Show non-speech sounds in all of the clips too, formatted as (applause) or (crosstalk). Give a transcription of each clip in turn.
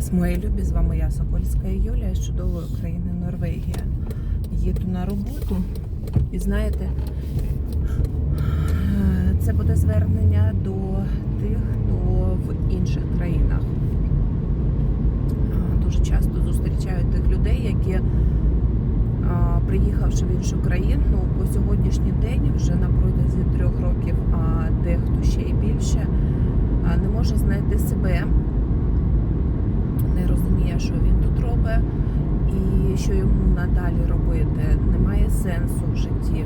вас, мої любі, з вами я, Сокольська Юлія з чудової країни Норвегія. Їду на роботу і знаєте, це буде звернення до тих, хто в інших країнах. Дуже часто зустрічаю тих людей, які, приїхавши в іншу країну, по сьогоднішній день вже на протязі трьох років, а дехто ще й більше, не може знайти себе розуміє, що він тут робить і що йому надалі робити. Немає сенсу в житті.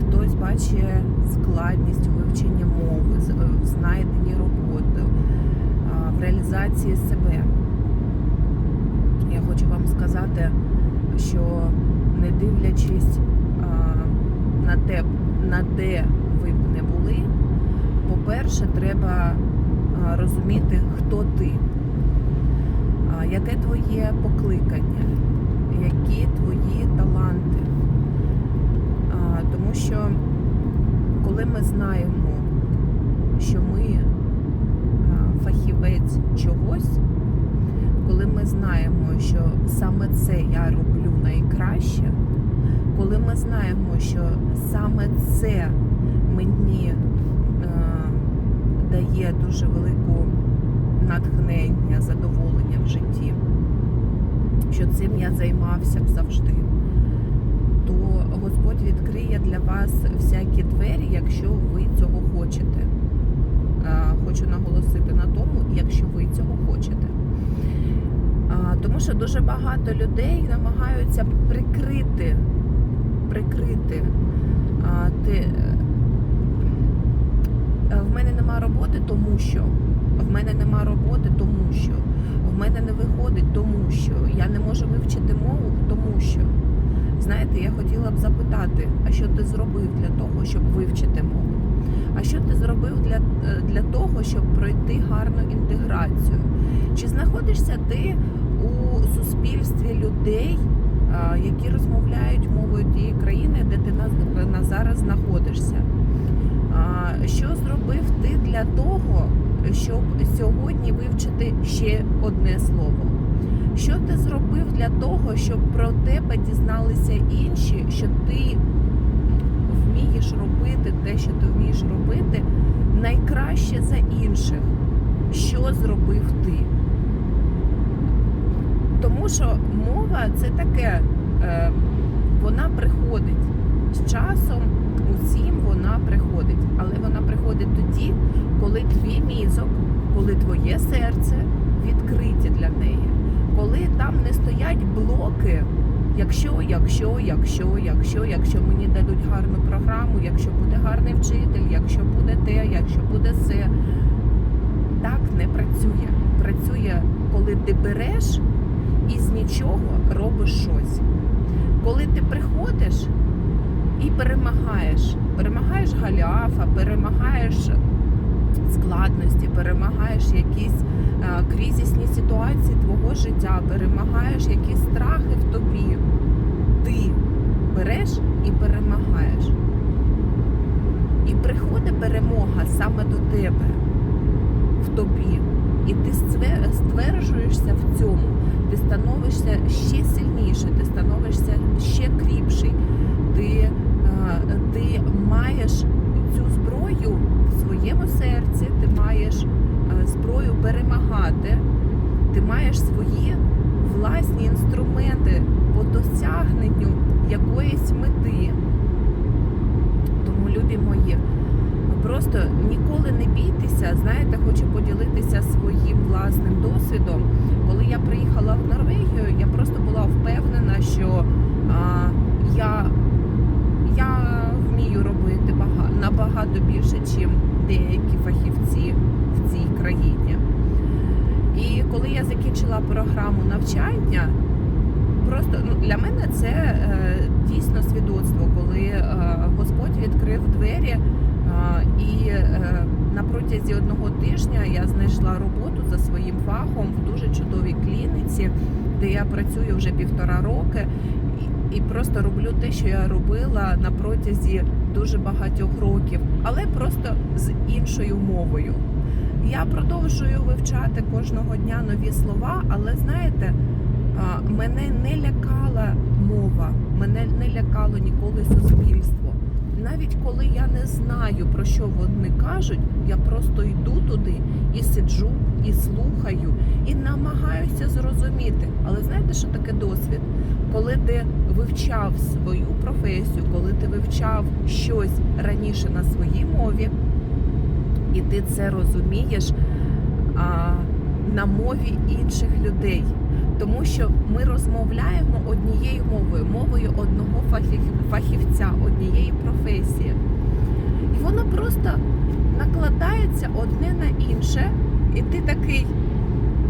Хтось бачить складність у вивченні мови, в знайденні роботи, в реалізації себе. Я хочу вам сказати, що не дивлячись на те, на де ви б не були, по-перше, треба розуміти, хто ти, яке твоє покликання, які твої таланти. Тому що коли ми знаємо, що ми фахівець чогось, коли ми знаємо, що саме це я роблю найкраще, коли ми знаємо, що саме це мені е, дає дуже велику натхнення, задоволення в житті, що цим я займався б завжди, то Господь відкриє для вас всякі двері, якщо ви цього хочете. Хочу наголосити на тому, якщо ви цього хочете. Тому що дуже багато людей намагаються прикрити, прикрити. А, ти, е, в мене нема роботи, тому що. В мене нема роботи, тому що. В мене не виходить, тому що. Я не можу вивчити мову, тому що. Знаєте, я хотіла б запитати, а що ти зробив для того, щоб вивчити мову? А що ти зробив для, е, для того, щоб пройти гарну інтеграцію? Чи знаходишся ти у суспільстві людей, які розмовляють мовою тієї країни, де ти на, на зараз знаходишся? Що зробив ти для того, щоб сьогодні вивчити ще одне слово? Що ти зробив для того, щоб про тебе дізналися інші, що ти вмієш робити те, що ти вмієш робити, найкраще за інших? Що зробив ти? Тому що мова це таке, е, вона приходить з часом, усім вона приходить, але вона приходить тоді, коли твій мізок, коли твоє серце відкриті для неї, коли там не стоять блоки. Якщо, якщо, якщо, якщо, якщо мені дадуть гарну програму, якщо буде гарний вчитель, якщо буде те, якщо буде все, так не працює. Працює, коли ти береш і з нічого робиш щось. Коли ти приходиш перемагаєш, перемагаєш галяфа, перемагаєш складності, перемагаєш якісь е, кризисні ситуації твого життя, перемагаєш якісь страхи в тобі. Ти береш і перемагаєш. І приходить перемога саме до тебе, в тобі. І ти стверджуєшся в цьому, ти становишся ще сильніше, ти становишся ще кріпший, ти, ти маєш цю зброю в своєму серці, ти маєш е, зброю перемагати, ти маєш свої власні інструменти по досягненню якоїсь мети. Тому, любі мої, просто ніколи не бійтеся. Знаєте, хочу поділитися своїм власним досвідом. Коли я приїхала в Норвегію, я просто була впевнена, що а, я, я вмію робити бага, набагато більше, ніж деякі фахівці в цій країні. І коли я закінчила програму навчання, просто ну, для мене це е, дійсно свідоцтво, коли е, Господь відкрив двері, е, і е, на протязі одного тижня я знайшла роботу за своїм фахом в дуже чудовій клініці, де я працюю вже півтора роки. І- просто роблю те, що я робила на протязі дуже багатьох років, але просто з іншою мовою. я продовжую вивчати кожного дня нові слова, але знаєте, мене не лякала мова, мене не лякало ніколи суспільство. Навіть коли я не знаю про що вони кажуть, я просто йду туди і сиджу, і слухаю, і намагаюся зрозуміти. Але знаєте, що таке досвід? Коли ти вивчав свою професію, коли ти вивчав щось раніше на своїй мові, і ти це розумієш а, на мові інших людей. Тому що ми розмовляємо однією мовою, мовою одного фахівця, однієї професії. І воно просто накладається одне на інше, і ти такий.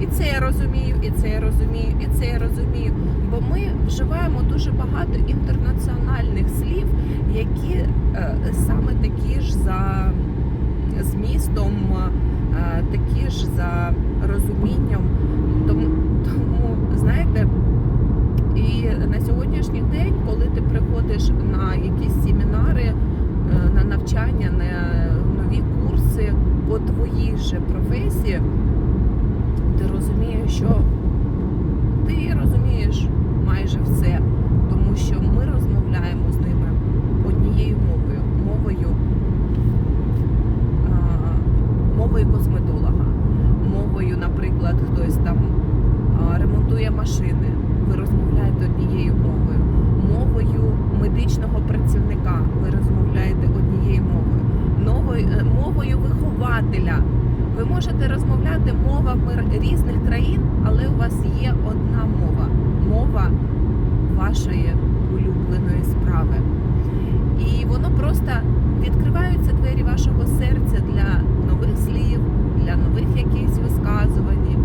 І це я розумію, і це я розумію, і це я розумію. Бо ми вживаємо дуже багато інтернаціональних слів, які е, саме такі ж за змістом, е, такі ж за розумінням. Тому, тому знаєте, і на сьогоднішній день, коли ти приходиш на якісь семінари, е, на навчання, на нові курси по твоїй же професії, ти розумієш, що ти розумієш майже все, тому що ми розмовляємо з ними однією мовою, мовою, а, мовою косметолога, мовою, наприклад, хтось там а, ремонтує машини. Ви розмовляєте однією мовою, мовою медичного працівника. Ви розмовляєте однією мовою, новою е, мовою вихователя. Ви можете розмовляти мовами різних країн, але у вас є одна мова мова вашої улюбленої справи. І воно просто відкриваються двері вашого серця для нових слів, для нових якихось висказувань,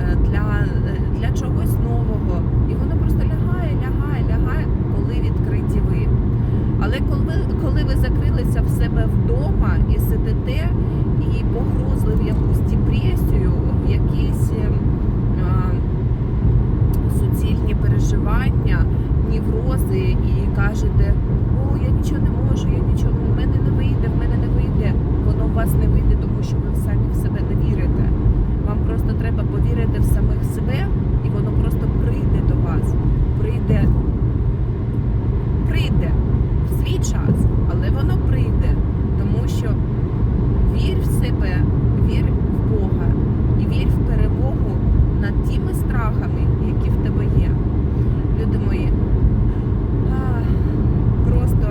е, для, е, для чогось нового. І воно просто лягає, лягає, лягає, коли відкриті ви. Але коли, коли ви закрилися в себе вдома і сидите і погрузли в якусь депресію, в якісь ем, а, суцільні переживання, неврози, і кажете, о, я нічого не можу, я нічого, в мене не вийде, в мене не вийде. Воно у вас не вийде, тому що ви самі в себе не вірите. Вам просто треба повірити в самих себе, і воно просто прийде до вас. Прийде, прийде в свій час, але воно прийде, тому що вір в себе, вір в Бога і вір в перемогу над тими страхами, які в тебе є. Люди мої, а, просто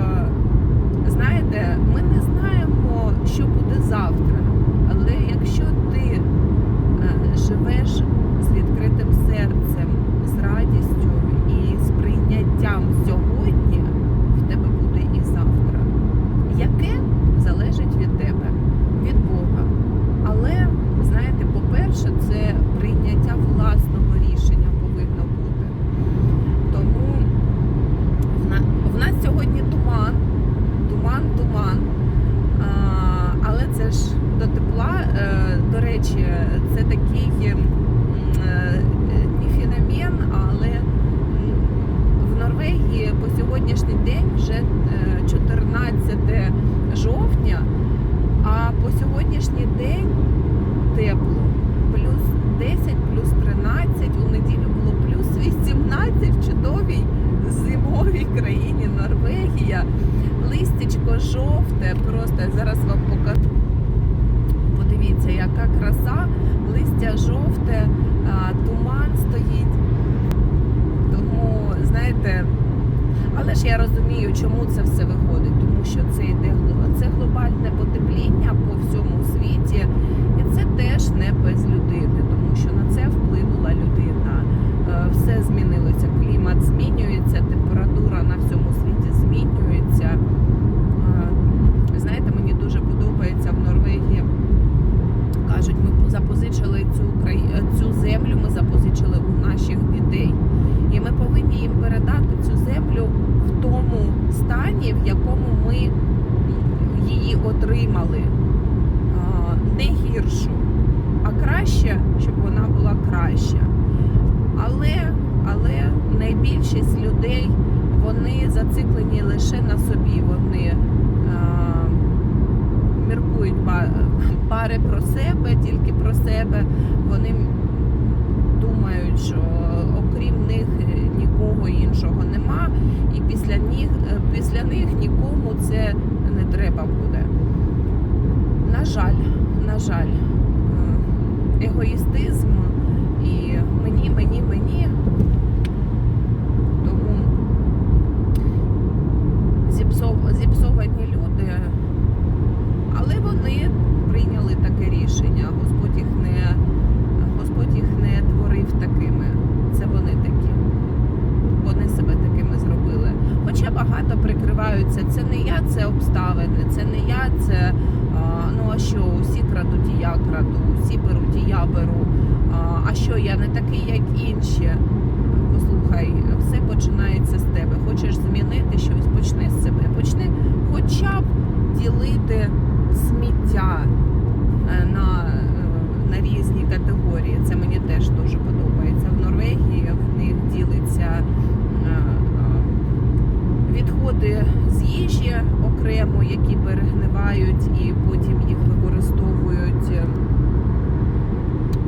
знаєте, ми не знаємо, що буде завтра, але якщо ти е, живеш з відкритим серцем, з радістю і з прийняттям сьогодні, в тебе буде і завтра. Яке залежить від тебе, від Бога. Але знаєте, по-перше, це прийняття власного рішення повинно бути. Тому в на- в нас сьогодні туман, туман, туман. А, але це ж до тепла. Е, До речі, це такий м, е, не феномен, але м, в Норвегії по сьогоднішній день вже е, 14 жовтня, а по сьогоднішній день тепло. Плюс 10, плюс 13, у неділю було плюс 18 в чудовій зимовій країні Листячко жовте, просто зараз вам покажу. Подивіться, яка краса, листя жовте, туман стоїть. Тому, знаєте, але ж я розумію, чому це все виходить, тому що це йде це глобальне потепління по всьому світі, і це теж не без людини, тому що на це вплинула людина. Е, Все змінилося, клімат змінюється, температура на всьому світі змінюється. Е, Знаєте, мені дуже подобається в Норвегії. Кажуть, ми запозичили цю краї- цю землю, ми запозичили у наших дітей. І ми повинні їм передати цю землю в тому стані, в якому ми її отримали. А, Не гіршу, а краще, щоб вона була краща. Але, але найбільшість людей вони зациклені лише на собі. Вони а, міркують пари про себе, тільки про себе. Вони думають, що окрім них нікого іншого нема, і після них, після них нікому це не треба буде. На жаль, на жаль, е, егоїстизм і мені, мені, мені. Тому зіпсов- зіпсовані люди, але вони прийняли таке рішення. Господь їх не, Господь їх не творив такими. Це вони такі. Вони себе такими зробили. Хоча багато прикриваються, це не я, це обставини, це не я, це ну а що, усі крадуть і я краду, усі беруть і я беру. А, а що я не такий, як інші? Послухай, все починається з тебе. Хочеш змінити щось, почни з себе. Почни хоча б ділити сміття е, на, е, на різні категорії. Це мені теж дуже подобається. В Норвегії в них ділиться е, е, відходи з їжі окремо, які перегнивають, і потім їх використовують. е,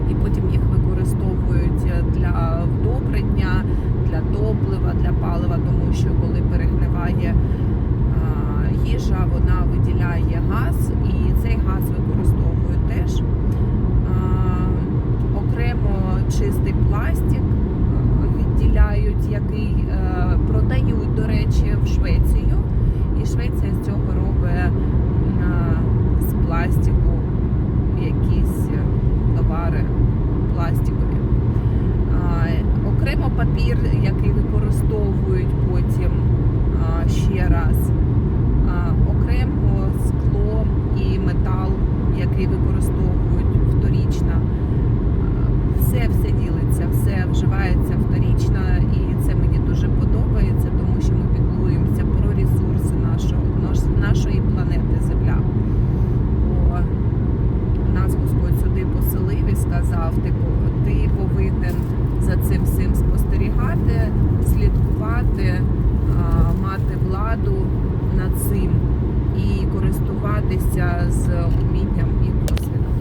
І потім їх використовують для вдобрення, для топлива, для палива, тому що коли перегниває а, їжа, вона виділяє газ, і цей газ використовують теж. А, окремо чистий пластик відділяють, який е, продають, до речі, в Швецію. І Швеція з цього робить а, з пластику якісь е, товари пластикові. А, окремо папір, який використовують потім а, ще раз. А, окремо скло і метал, який використовують вторічно. А, Все все ділиться, все вживається вторічно, і це мені дуже подобається, тому що ми піклуємося про ресурси нашого, наш- нашої планети Земля. Бо нас Господь сюди поселив і сказав, типу, ти повинен за цим всім спостерігати, слідкувати, а, мати владу над цим і користуватися з умінням і досвідом.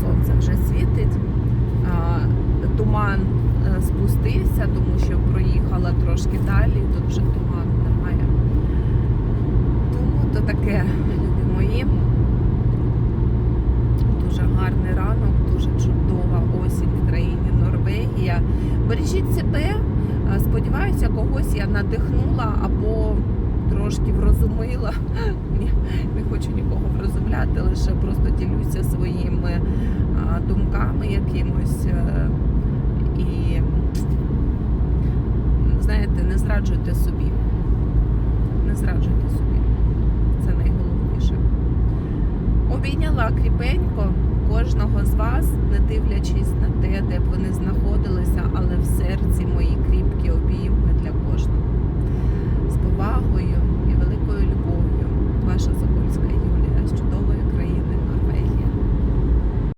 Сонце вже світить, туман е, спустився, тому що проїхала трошки далі, тут вже туману немає. Тому то таке, люди мої. Дуже гарний ранок, дуже чудова осінь в країні Норвегія. Бережіть себе. Е, Сподіваюся, когось я надихнула або трошки врозумила. (laughs) Ні, Не хочу нікого врозумляти, лише просто ділюся своїми е, думками якимось. е, І знаєте, не зраджуйте собі. Не зраджуйте собі. Це найголовніше. Обійняла кріпенько кожного з вас, не дивлячись на те, де б вони знаходилися, але в серці мої кріпкі обійми для кожного. З повагою і великою любов'ю, ваша Забольська.